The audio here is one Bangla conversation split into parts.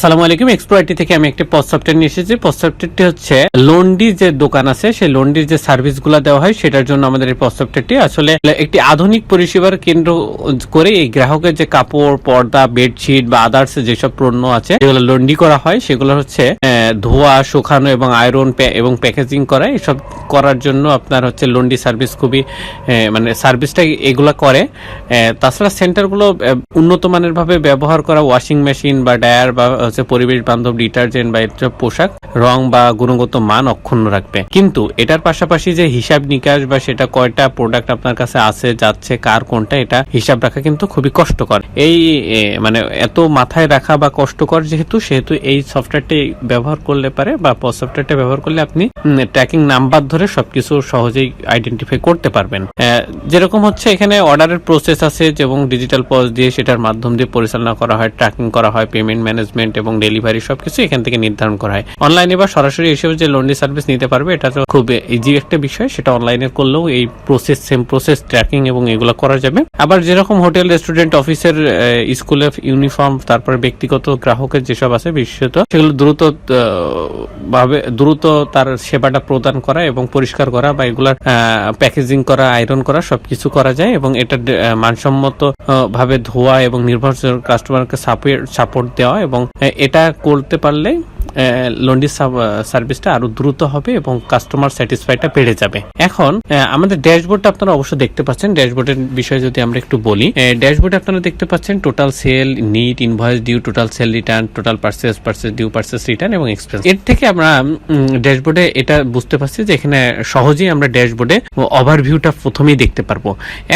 আসসালামু আলাইকুম এক্সপ্রো আইটি থেকে আমি একটি পোস্ট সফটওয়্যার নিয়ে এসেছি। পোস্ট সফটওয়্যারটি হচ্ছে লন্ডি যে দোকান আছে, সেই লন্ডির যে সার্ভিসগুলো দেওয়া হয়, সেটার জন্য আমাদের এই পোস্ট আসলে একটি আধুনিক পরিষেবার কেন্দ্র করে এই গ্রাহকের যে কাপড়, পর্দা বেডশিট বা আদার্স যেসব পণ্য আছে, যেগুলো লন্ডি করা হয়, সেগুলো হচ্ছে ধোয়া, শুকানো এবং আয়রন এবং প্যাকেজিং করা, এসব করার জন্য আপনার হচ্ছে লন্ডি সার্ভিস খুবই মানে সার্ভিসটা এগুলা করে। তাছাড়া সেন্টারগুলো উন্নত মানের ভাবে ব্যবহার করা ওয়াশিং মেশিন বা ডায়ার বা হচ্ছে পরিবেশ বান্ধব ডিটারজেন্ট বা এসব পোশাক, রং বা গুণগত মান অক্ষুণ্ণ রাখবে। কিন্তু এটার পাশাপাশি যে হিসাব নিকাশ বা সেটা কয়টা প্রোডাক্ট আপনার কাছে আছে, যাচ্ছে, কার কোনটা, এটা হিসাব রাখা কিন্তু খুবই কষ্টকর। এই মানে এত মাথায় রাখা বা কষ্টকর যেহেতু, সেহেতু এই সফটওয়্যারটি ব্যবহার করলে পারে বা সফটওয়্যারটা ব্যবহার করলে আপনি ট্র্যাকিং নাম্বার ধরে সবকিছু সহজেই আইডেন্টিফাই করতে পারবেন। যেরকম হচ্ছে এখানে অর্ডারের প্রসেস আছে এবং ডিজিটাল পজ দিয়ে সেটার মাধ্যম দিয়ে পরিচালনা করা হয় ট্র্যাকিং করা হয় পেমেন্ট ম্যানেজমেন্ট এবং ডেলিভারি সবকিছু এখান থেকে নির্ধারণ করা হয়। অনলাইনে বা সরাসরি এসেও যে লোনলি সার্ভিস নিতে পারবে, এটা তো খুব ইজি একটা বিষয়। সেটা অনলাইনে করলেও এই প্রসেস সেম প্রসেস ট্র্যাকিং এবং এগুলো করা যাবে। আবার যেরকম হোটেল রেস্টুরেন্ট অফিসের স্কুলে ইউনিফর্ম তারপর ব্যক্তিগত গ্রাহকের যেসব আছে বিশেষত, সেগুলো দ্রুত ভাবে, দ্রুত তার সেবাটা প্রদান করা এবং পরিষ্কার করা বা এগুলার প্যাকেজিং করা আয়রন করা, সবকিছু করা যায় এবং এটা মানসম্মত ভাবে ধোয়া এবং নির্ভরশীল কাস্টমারকে সাপোর্ট দেওয়া এবং এটা করতে পারলে লন্ডি সার্ভিসটা আরও দ্রুত হবে এবং কাস্টমার স্যাটিসফাইটা বেড়ে যাবে। এখন আমাদের ড্যাশবোর্ডটা আপনারা অবশ্য দেখতে পাচ্ছেন। ড্যাশবোর্ডের বিষয়ে যদি আমরা একটু বলি ড্যাশবোর্ডে আপনারা দেখতে পাচ্ছেন total sale net invoice due total sale return total purchase purchase due purchase return এবং এক্সপেন্স এর থেকে আমরা ড্যাশবোর্ডে এটা বুঝতে পারছি যে এখানে সহজেই আমরা ড্যাশবোর্ডে ওভারভিউটা প্রথমেই দেখতে পারব।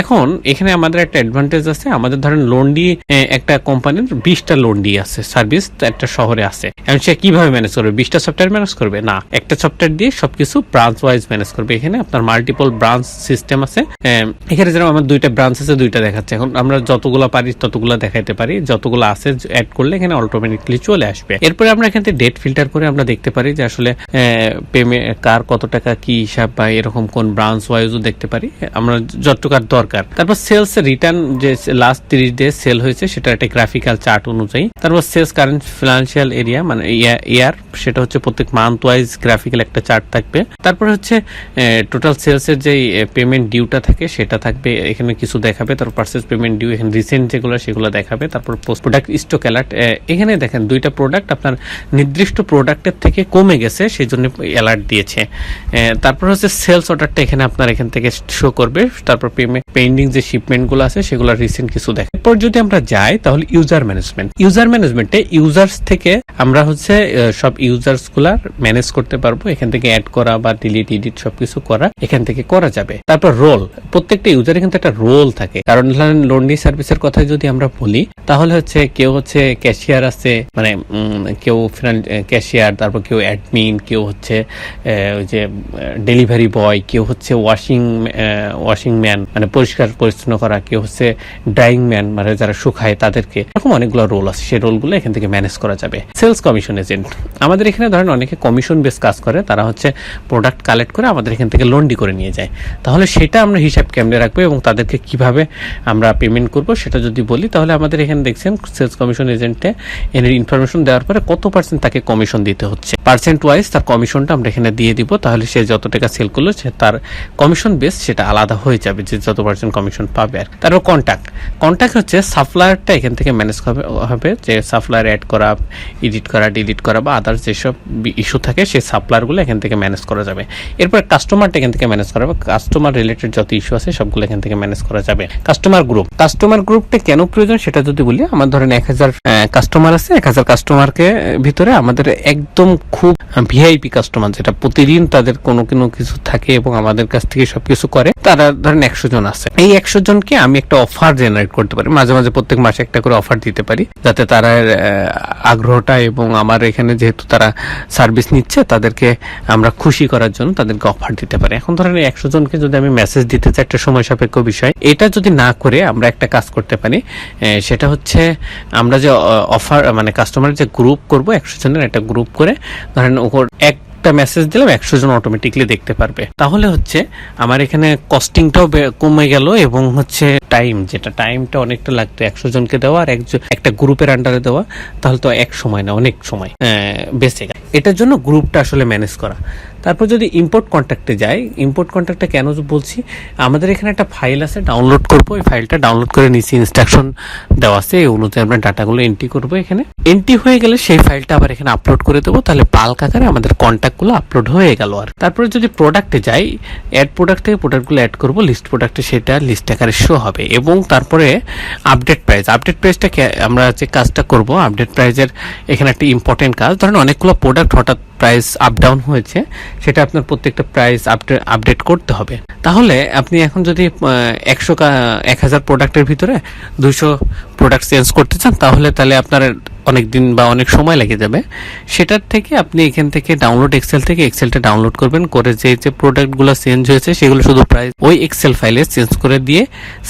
এখন, এখানে আমাদের একটা অ্যাডভান্টেজ আছে। আমাদের ধরেন লন্ডি একটা কোম্পানির বিশটা লন্ডি আছে। সার্ভিস একটা শহরে আছে। এখন সে কীভাবে ম্যানেজ করবে, বিশটা সফটওয়্যার ম্যানেজ করবে? না, একটা সফটওয়্যার দিয়ে সবকিছু ব্রাঞ্চ ওয়াইজ ম্যানেজ করবে। এখানে আপনার মাল্টিপল ব্রাঞ্চ সিস্টেম আছে। এখানে যেরকম আমার দুইটা ব্রাঞ্চ আছে, দুইটা দেখাচ্ছে। এখন আমরা যতগুলো পারি ততগুলো দেখাইতে পারি। যতগুলো আছে অ্যাড করলে এখানে অটোমেটিকলি চলে আসবে। এরপরে আমরা এখান থেকে ডেট ফিল্টার করে আমরা দেখতে পারি যে আসলে পেমেন্ট কার কত টাকা, কি হিসাব বা এরকম কোন ব্রাঞ্চ ওয়াইজও দেখতে পারি। আমরা যতটুকার দরকার। তারপর সেলস রিটার্ন যে লাস্ট তিরিশ ডে সেল হয়েছে সেটা একটা গ্রাফিক্যাল চার্ট অনুযায়ী। তারপর সেলস কারেন্ট ফিনান্সিয়াল এরিয়া মানে ইয়ার, সেটা হচ্ছে প্রত্যেক মান্থ ওয়াইজ গ্রাফিক্যাল একটা চার্ট থাকবে। তারপরে হচ্ছে টোটাল সেলস এর যে পেমেন্ট ডিউটা থাকে, সেটা থাকবে, এখানে কিছু দেখাবে, তারপর পার্সেস পেমেন্ট ডিউ এখানে রিসেন্ট যেগুলো, সেগুলো দেখাবে, তারপর প্রোডাক্ট স্টক অ্যালার্ট এখানে দেখেন দুইটা প্রোডাক্ট আপনার নির্দিষ্ট প্রোডাক্টের থেকে কমে গেছে সেই জন্য অ্যালার্ট দিয়েছে তারপর হচ্ছে সেলস অর্ডারটা এখানে আপনার এখান থেকে শো করবে, তারপর পেমেন্ট পেন্ডিং যে শিপমেন্টগুলো আছে, সেগুলো রিসেন্ট কিছু দেখে, এরপর যদি আমরা যাই, তাহলে ইউজার ম্যানেজমেন্ট ইউজার ম্যানেজমেন্টে ইউজার্স থেকে আমরা হচ্ছে সব ইউজার্সগুলার ম্যানেজ করতে পারব। এখান থেকে অ্যাড করা বা ডিলিট এডিট সবকিছু করা এখান থেকে করা যাবে। তারপর রোল প্রত্যেকটা ইউজার এখান একটা রোল থাকে। কারণ লোনলি সার্ভিসের কথা যদি আমরা বলি, তাহলে হচ্ছে কেউ হচ্ছে ক্যাশিয়ার আছে মানে কেউ ক্যাশিয়ার তারপর কেউ অ্যাডমিন কেউ হচ্ছে ওই যে ডেলিভারি বয় কেউ হচ্ছে ওয়াশিং ওয়াশিং ম্যান মানে পরিষ্কার পরিচ্ছন্ন করা, কেউ হচ্ছে ড্রাইং ম্যান মানে যারা শুকায় তাদেরকে। এরকম অনেকগুলো রোল আছে। সেই রোলগুলো এখান থেকে ম্যানেজ করা যাবে। সেলস কমিশন এজেন্ট আমাদের এখানে ধরেন অনেকে কমিশন বেস কাজ করে, তারা হচ্ছে প্রোডাক্ট কালেক্ট করে আমাদের এখান থেকে লন্ডি করে নিয়ে যায় তাহলে সেটা আমরা হিসাব কেমনে রাখব এবং তাদেরকে কীভাবে আমরা পেমেন্ট করব সেটা যদি বলি, তাহলে আমাদের এখানে দেখছেন সেলস কমিশন এজেন্টে এর ইনফরমেশন দেওয়ার পরে কত পার্সেন্ট তাকে কমিশন দিতে হচ্ছে পার্সেন্ট ওয়াইজ তার কমিশনটা আমরা এখানে দিয়ে দিব, তাহলে সে যত টাকা সেল করল সে তার কমিশন বেস সেটা আলাদা হয়ে যাবে যে যত পার্সেন্ট কমিশন পাবে আর। তারপর কন্ট্যাক্ট কন্ট্যাক্ট হচ্ছে সাপ্লায়ারটা এখান থেকে ম্যানেজ হবে যে সাপ্লায়ার অ্যাড করা এডিট করা ডিলিট করা বা আদার্স যেসব ইস্যু থাকে, সেই সাপ্লায়ারগুলো এখান থেকে ম্যানেজ করা যাবে। এরপর কাস্টমারটা এখান থেকে ম্যানেজ করা হবে কাস্টমার রিলেটেড যত ইস্যু আছে, সবগুলো এখান থেকে ম্যানেজ করা যাবে। কাস্টমার গ্রুপ কাস্টমার গ্রুপটা কেন প্রয়োজন সেটা যদি বলি, আমার ধরেন এক হাজার কাস্টমার আছে, এক হাজার কাস্টমারকে ভিতরে আমাদের একদম খুব ভিআইপি কাস্টমার যেটা প্রতিদিন তাদের কোনো কোনো কিছু থাকে এবং আমাদের কাছ থেকে সবকিছু করে, তারা ধরেন একশো জন আছে। এই একশো জনকে আমি একটা অফার জেনারেট করতে পারি। মাঝে মাঝে প্রত্যেক মাসে একটা করে অফার দিতে পারি, যাতে তারা আগ্রহটা এবং আমার এখানে যেহেতু তারা সার্ভিস নিচ্ছে, তাদেরকে আমরা খুশি করার জন্য তাদেরকে অফার দিতে পারি। এখন ধরেন একশো জনকে যদি আমি মেসেজ দিতে চাই একটা সময় সাপেক্ষ বিষয়, এটা যদি না করে আমরা একটা কাজ করতে পারি সেটা হচ্ছে আমরা যে অফার মানে কাস্টমারের যে গ্রুপ করব, একশো জনের একটা গ্রুপ করে, ধরেন ওপর এক একটা মেসেজ দিলাম, একশো জন অটোমেটিকলি দেখতে পারবে। তাহলে হচ্ছে আমার এখানে কস্টিংটাও কমে গেল এবং হচ্ছে টাইম যেটা টাইমটা অনেকটা লাগতো, একশো জনকে দেওয়া আর একজন একটা গ্রুপের আন্ডারে দেওয়া, তাহলে তো এক সময় না, অনেক সময় বেঁচে গেল এটার জন্য গ্রুপটা আসলে ম্যানেজ করা। তারপর যদি ইম্পোর্ট কন্ট্যাক্টে যাই ইম্পোর্ট কন্ট্যাক্টে কেন বলছি? আমাদের এখানে একটা ফাইল আছে ডাউনলোড করব। ওই ফাইলটা ডাউনলোড করে নিচে ইনস্ট্রাকশন দেওয়া আছে, এই অনুযায়ী আমরা ডাটাগুলো এন্ট্রি করব এখানে। এন্ট্রি হয়ে গেলে সেই ফাইলটা আবার এখানে আপলোড করে দেবো। তাহলে বাল্ক আকারে আমাদের কন্ট্যাক্টগুলো আপলোড হয়ে গেল আর। তারপরে যদি প্রোডাক্টে যাই অ্যাড প্রোডাক্ট থেকে প্রোডাক্টগুলো অ্যাড করব লিস্ট প্রোডাক্টে সেটা লিস্ট আকারে শো হবে। এবং তারপরে আপডেট প্রাইস আপডেট প্রাইসটা আমরা যে কাজটা করব আপডেট প্রাইজের এখানে একটা ইম্পর্টেন্ট কাজ। ধরেন অনেকগুলো প্রোডাক্ট হঠাৎ প্রাইস আপ ডাউন হয়েছে। সেটা আপনার প্রত্যেকটা প্রাইস আপডেট করতে হবে। তাহলে আপনি এখন যদি একশো এক হাজার প্রোডাক্টের ভিতরে দুশো প্রোডাক্ট চেঞ্জ করতে চান, তাহলে তাহলে আপনার অনেক দিন বা অনেক সময় লেগে যাবে। সেটার থেকে আপনি এখান থেকে ডাউনলোড এক্সেল থেকে এক্সেলটা ডাউনলোড করবেন, করে যে যে প্রোডাক্টগুলো চেঞ্জ হয়েছে, সেগুলো শুধু প্রাইস ওই এক্সেল ফাইলে চেঞ্জ করে দিয়ে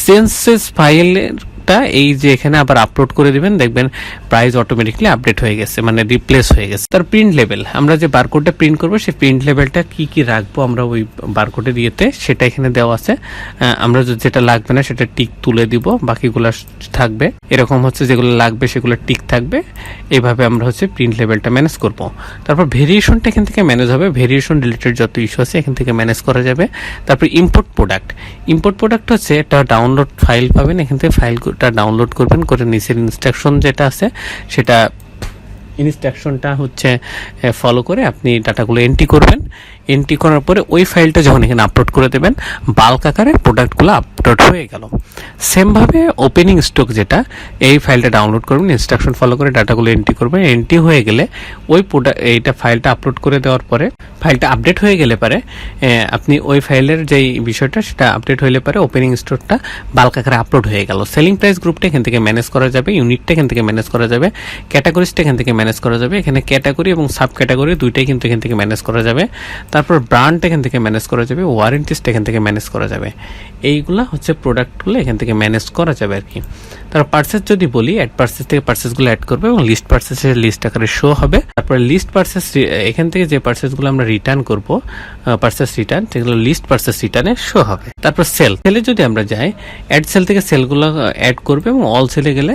চেঞ্জেস ফাইলের টা এই যে এখানে আবার আপলোড করে দিবেন, দেখবেন প্রাইস অটোমেটিকলি আপডেট হয়ে গেছে মানে রিপ্লেস হয়ে গেছে। তার প্রিন্ট লেভেল আমরা যে বারকোডটা প্রিন্ট করব, সেই প্রিন্ট লেভেলটা কি কি রাখব আমরা ওই বারকোডে দিয়েতে সেটা এখানে দেওয়া আছে। আমরা যেটা লাগবে না, সেটা টিক তুলে দিব, বাকিগুলো থাকবে। এরকম হচ্ছে যেগুলো লাগবে, সেগুলো টিক থাকবে। এভাবে আমরা হচ্ছে প্রিন্ট লেভেলটা ম্যানেজ করব। তারপর ভেরিয়েশনটা এখান থেকে ম্যানেজ হবে। ভেরিয়েশন রিলেটেড যত ইস্যু আছে, এখান থেকে ম্যানেজ করা যাবে। তারপর ইম্পোর্ট প্রোডাক্ট ইম্পোর্ট প্রোডাক্ট হচ্ছে একটা ডাউনলোড ফাইল পাবেন, এখান থেকে ফাইলটা ডাউনলোড করবেন, করে নিচের ইনস্ট্রাকশন যেটা আছে, সেটা ইনস্ট্রাকশনটা হচ্ছে ফলো করে আপনি ডাটাগুলো এন্ট্রি করবেন। এন্ট্রি করার পরে ওই ফাইলটা যখন এখানে আপলোড করে দেবেন বাল্ক আকারে প্রোডাক্টগুলো আপলোড হয়ে গেল। সেমভাবে ওপেনিং স্টক যেটা, এই ফাইলটা ডাউনলোড করবেন ইনস্ট্রাকশন ফলো করে ডাটাগুলো এন্ট্রি করবেন। এন্ট্রি হয়ে গেলে ওই প্রোডাক্ট এইটা ফাইলটা আপলোড করে দেওয়ার পরে ফাইলটা আপডেট হয়ে গেলে পারে আপনি ওই ফাইলের যেই বিষয়টা, সেটা আপডেট হইলে পারে ওপেনিং স্টোরটা বাল্ক আকারে আপলোড হয়ে গেল। সেলিং প্রাইস গ্রুপটা এখান থেকে ম্যানেজ করা যাবে ইউনিটটা এখান থেকে ম্যানেজ করা যাবে ক্যাটাগরিজটা এখান থেকে ম্যানেজ করা যাবে। এখানে ক্যাটাগরি এবং সাব ক্যাটাগরি দুইটাই কিন্তু এখান থেকে ম্যানেজ করা যাবে। তারপর ব্র্যান্ড এখান থেকে ম্যানেজ করা যাবে ওয়ারেন্টিসটা এখান থেকে ম্যানেজ করা যাবে। এইগুলা হচ্ছে প্রোডাক্টগুলো এখান থেকে ম্যানেজ করা যাবে আর কি তারপর পার্সেস যদি বলি অ্যাড পার্সেস থেকে পার্সেসগুলো অ্যাড করবে এবং লিস্ট পার্সেসের লিস্ট আকারে শো হবে। তারপরে লিস্ট পার্সেস এখান থেকে যে পার্সেসগুলো আমরা রিটার্ন করব পার্সেস রিটার্ন সেগুলো লিস্ট পার্সেস রিটার্নে শো হবে। তারপর সেল সেলে যদি আমরা যাই অ্যাড সেল থেকে সেলগুলো অ্যাড করবে এবং অল সেলে গেলে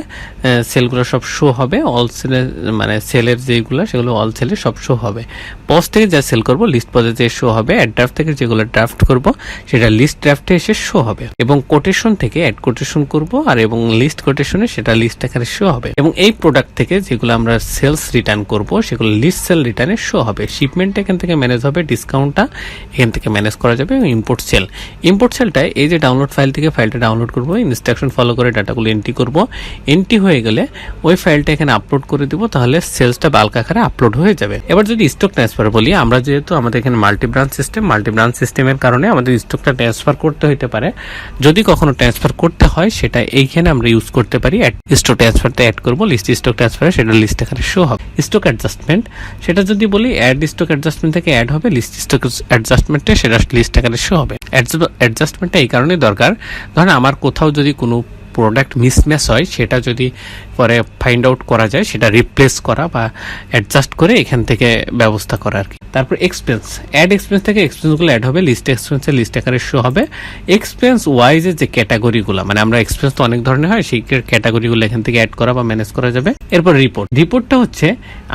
সেলগুলো সব শো হবে। অল সেলে মানে সেলের যেগুলো, সেগুলো অল সেলে সব শো হবে। পজ থেকে যা সেল করব লিস্ট পজে যে শো হবে অ্যাড ড্রাফট থেকে যেগুলো ড্রাফট করব, সেটা লিস্ট ড্রাফটে এসে শো হবে। এবং কোটেশন থেকে অ্যাড কোটেশন করব, আর এবং লিস্ট কোটেশনে সেটা লিস্ট আকারে শো হবে। এবং এই প্রোডাক্ট থেকে যেগুলো আমরা সেলস রিটার্ন করব, সেগুলো লিস্ট সেল রিটার্নে শো হবে। শিপমেন্ট এখান থেকে ম্যানেজ হবে ডিসকাউন্টটা এখান থেকে ম্যানেজ করা যাবে, এবং ইম্পোর্ট সেল ইম্পোর্ট সেলটা এই যে ডাউনলোড ফাইল থেকে ফাইলটা ডাউনলোড করব ইনস্ট্রাকশন ফলো করে ডাটাগুলো এন্ট্রি করব। এন্ট্রি হয়ে গেলে ওই ফাইলটা এখানে আপলোড করে দিব, তাহলে সেলসটা বাল্ক আকারে আপলোড হয়ে যাবে। এবার যদি স্টক ট্রান্সফার বলি, আমরা যেহেতু আমাদের এখানে multi branch system multi branch সিস্টেমের কারণে আমাদের স্টকটা ট্রান্সফার করতে হইতে পারে। যদি কখনো ট্রান্সফার করতে হয়, সেটা এইখানে আমরা ইউজ করতে পারি। স্টক ট্রান্সফারটা অ্যাড করব লিস্ট স্টক ট্রান্সফারে সেটা লিস্ট এখানে শো হবে। স্টক অ্যাডজাস্টমেন্ট সেটা যদি বলি অ্যাড স্টক অ্যাডজাস্টমেন্ট থেকে অ্যাড হবে লিস্ট স্টক অ্যাডজাস্টমেন্টে সেটা লিস্ট আকারে শো হবে। অ্যাডজাস্টমেন্টটা এই কারণে দরকার। ধরেন আমার কোথাও যদি কোনো প্রোডাক্ট মিসম্যাচ হয়, সেটা যদি পরে ফাইন্ড আউট করা যায়, সেটা রিপ্লেস করা বা অ্যাডজাস্ট করে এখান থেকে ব্যবস্থা করা আর কি। তারপর এক্সপেন্স অ্যাড এক্সপেন্স থেকে এক্সপেন্সগুলো অ্যাড হবে লিস্ট এক্সপেন্সের লিস্ট আকারে শো হবে। এক্সপেন্স ওয়াইজের যে ক্যাটাগরিগুলো মানে আমরা এক্সপেন্স তো অনেক ধরনের হয়, সেই ক্যাটাগরিগুলো এখান থেকে অ্যাড করা বা ম্যানেজ করা যাবে। এরপর রিপোর্ট রিপোর্টটা হচ্ছে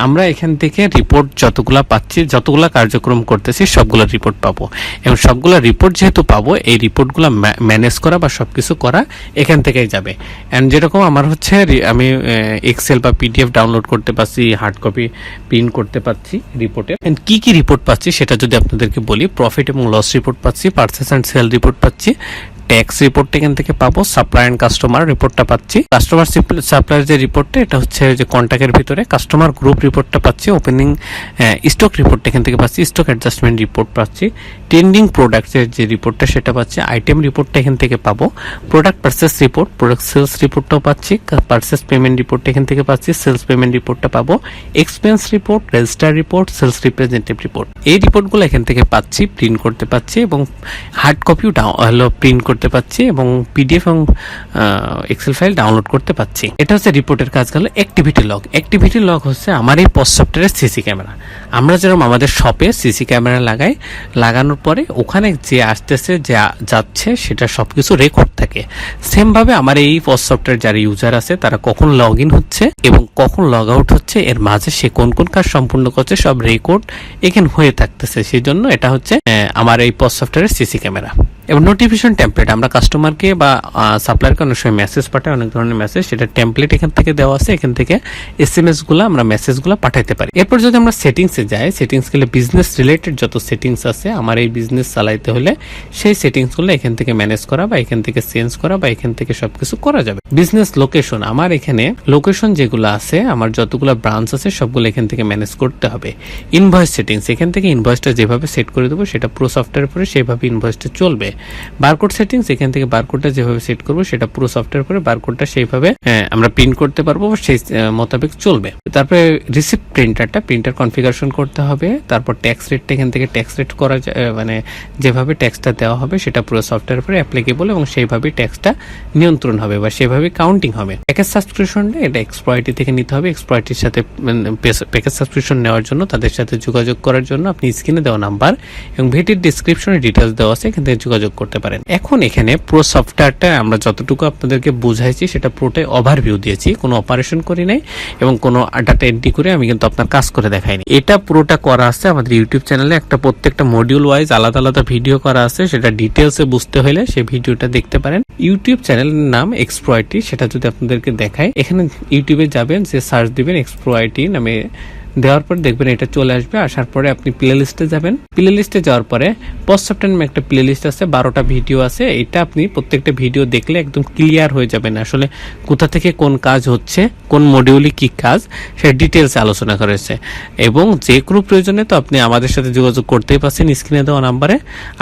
আমরা এখান থেকে রিপোর্ট যতগুলো পাচ্ছি, যতগুলা কার্যক্রম করতেছি, সবগুলো রিপোর্ট পাবো। এবং সবগুলো রিপোর্ট যেহেতু পাবো, এই রিপোর্টগুলো ম্যানেজ করা বা সবকিছু করা এখান থেকেই যাবে। অ্যান্ড যেরকম আমার হচ্ছে আমি এক্সেল বা পিডিএফ ডাউনলোড করতে পারছি হার্ড কপি প্রিন্ট করতে পারছি রিপোর্টে অ্যান্ড কী কী রিপোর্ট পাচ্ছি সেটা যদি আপনাদেরকে বলি প্রফিট এবং লস রিপোর্ট পাচ্ছি পার্চেস অ্যান্ড সেল রিপোর্ট পাচ্ছি ট্যাক্স রিপোর্ট এখান থেকে পাবো সাপ্লাই অ্যান্ড কাস্টমার রিপোর্টটা পাচ্ছি। কাস্টমার সাপ্লাইয়ের যে রিপোর্টটা এটা হচ্ছে যে কন্ট্যাক্টের ভিতরে কাস্টমার গ্রুপ রিপোর্টটা পাচ্ছি ওপেনিং স্টক রিপোর্ট এখান থেকে পাচ্ছি স্টক অ্যাডজাস্টমেন্ট রিপোর্ট পাচ্ছি। ট্রেন্ডিং প্রোডাক্টের যে রিপোর্টটা সেটা পাচ্ছি আইটেম রিপোর্টটা এখান থেকে পাবো। Product purchase report product sales রিপোর্টটাও পাচ্ছি পার্সেস পেমেন্ট রিপোর্টটা এখান থেকে পাচ্ছি সেলস পেমেন্ট রিপোর্টটা পাবো। Expense report register report sales representative report এই রিপোর্টগুলো এখান থেকে পাচ্ছি প্রিন্ট করতে পাচ্ছি এবং হার্ড কপিও হলো প্রিন্ট করতে পাচ্ছি এবং পিডিএফ এবং এক্সেল ফাইল ডাউনলোড করতে পাচ্ছি। এটা হচ্ছে রিপোর্টের কাজ গেল অ্যাক্টিভিটি লগ অ্যাক্টিভিটি লগ হচ্ছে আমার এই পোস্ট সফটওয়্যারের সিসি ক্যামেরা আমরা যেরকম আমাদের শপে সিসি ক্যামেরা লাগাই, লাগানোর পরে ওখানে যে আসতেছে, যা যাচ্ছে, সেটা সবকিছু রেকর্ড থাকে। সেমভাবে আমার এই পোস্ট সফটওয়্যার যারা ইউজার আছে, তারা কখন লগ ইন হচ্ছে এবং কখন লগ আউট হচ্ছে, এর মাঝে সে কোন কোন কাজ সম্পূর্ণ করছে, সব রেকর্ড এখানে হয়ে থাকতেছে। সেই জন্য এটা হচ্ছে আমার এই পোস্ট সফটওয়্যারের সিসি ক্যামেরা এবং নোটিফিকেশন টেমপ্লেট আমরা কাস্টমারকে বা সাপ্লায়ারকে অনেক সময় মেসেজ পাঠাই, অনেক ধরনের মেসেজ সেটা টেমপ্লেট এখান থেকে দেওয়া আছে, এখান থেকে এস এম এসগুলো আমরা মেসেজগুলো পাঠাইতে পারি। এরপর যদি আমরা সেটিংসে যাই সেটিংস গেলে বিজনেস রিলেটেড যত সেটিংস আছে, আমার এই বিজনেস চালাইতে হলে সেই সেটিংসগুলো এখান থেকে ম্যানেজ করা বা এখান থেকে চেঞ্জ করা বা এখান থেকে সবকিছু করা যাবে। বিজনেস লোকেশন আমার এখানে লোকেশন যেগুলো আছে, আমার যতগুলো ব্রাঞ্চ আছে, সবগুলো এখান থেকে ম্যানেজ করতে হবে। ইনভয়েস সেটিংস এখান থেকে ইনভয়েসটা যেভাবে সেট করে দেবো, সেটা পুরো সফটওয়্যার পরে সেভাবে ইনভয়েসটা চলবে। বারকোড সেটিংস এখান থেকে বারকোডটা যেভাবে সেট করব সেটা পুরো সফটওয়্যার পরে বারকোডটা সেইভাবে হ্যাঁ, আমরা প্রিন্ট করতে পারব সেই মোতাবেক চলবে। তারপরে রিসিপ্ট প্রিন্টারটা প্রিন্টার কনফিগারেশন করতে হবে তারপর ট্যাক্স রেটটা এখান থেকে ট্যাক্স রেট করা মানে যেভাবে ট্যাক্সটা দেওয়া হবে সেটা পুরো সফটওয়্যার পরে অ্যাপ্লিকেবল এবং সেইভাবে ট্যাক্সটা নিয়ন্ত্রণ হবে বা সেভাবে কাউন্টিং হবে। প্যাকেজ সাবস্ক্রিপশনটা এটা এক্সপ্লয়টি থেকে নিতে হবে এক্সপ্লয়টির সাথে প্যাকেজ সাবস্ক্রিপশন নেওয়ার জন্য তাদের সাথে যোগাযোগ করার জন্য আপনি স্ক্রিনে দেওয়া নাম্বার এবং ভিটির ডিসক্রিপশনে ডিটেলস দেওয়া আছে এখান থেকে যোগাযোগ করতে পারেন। এখন এখানে পুরো সফটওয়্যারটা আমরা যতটুকু আপনাদেরকে বুঝাইছি, সেটা পুরোটাই ওভারভিউ দিয়েছি। কোনো অপারেশন করি নাই এবং কোনো ডাটা এন্ট্রি করে আমি কিন্তু আপনার কাজ করে দেখাইনি। এটা পুরোটা করা আছে আমাদের ইউটিউব চ্যানেলে একটা প্রত্যেকটা মডিউল ওয়াইজ আলাদা আলাদা ভিডিও করা আছে। সেটা ডিটেলসে বুঝতে হলে সেই ভিডিওটা দেখতে পারেন। ইউটিউব চ্যানেলের নাম এক্সপ্রয়টি সেটা যদি আপনাদেরকে দেখায়। এখানে ইউটিউবে যাবেন, যে সার্চ দিবেন এক্সপ্রয়টি নামে দেওয়ার পর দেখবেন এটা চলে আসবে। আসার পরে আপনি প্লে লিস্টে যাবেন। প্লে লিস্টে যাওয়ার পরে সফটওয়্যার নামে একটা প্লে লিস্ট আছে, বারোটা ভিডিও আছে। এটা আপনি প্রত্যেকটা ভিডিও দেখলে একদম ক্লিয়ার হয়ে যাবেন আসলে কোথা থেকে কোন কাজ হচ্ছে, কোন মডিউলে কি কাজ সেটা ডিটেলস আলোচনা করেছে। এবং যে কোনো প্রয়োজনে তো আপনি আমাদের সাথে যোগাযোগ করতেই পারছেন স্ক্রিনে দেওয়া নাম্বারে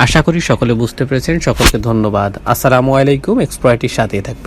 আশা করি সকলে বুঝতে পেরেছেন। সকলকে ধন্যবাদ। আসসালামু আলাইকুম। এক্সপ্রয়টির সাথেই থাকবেন।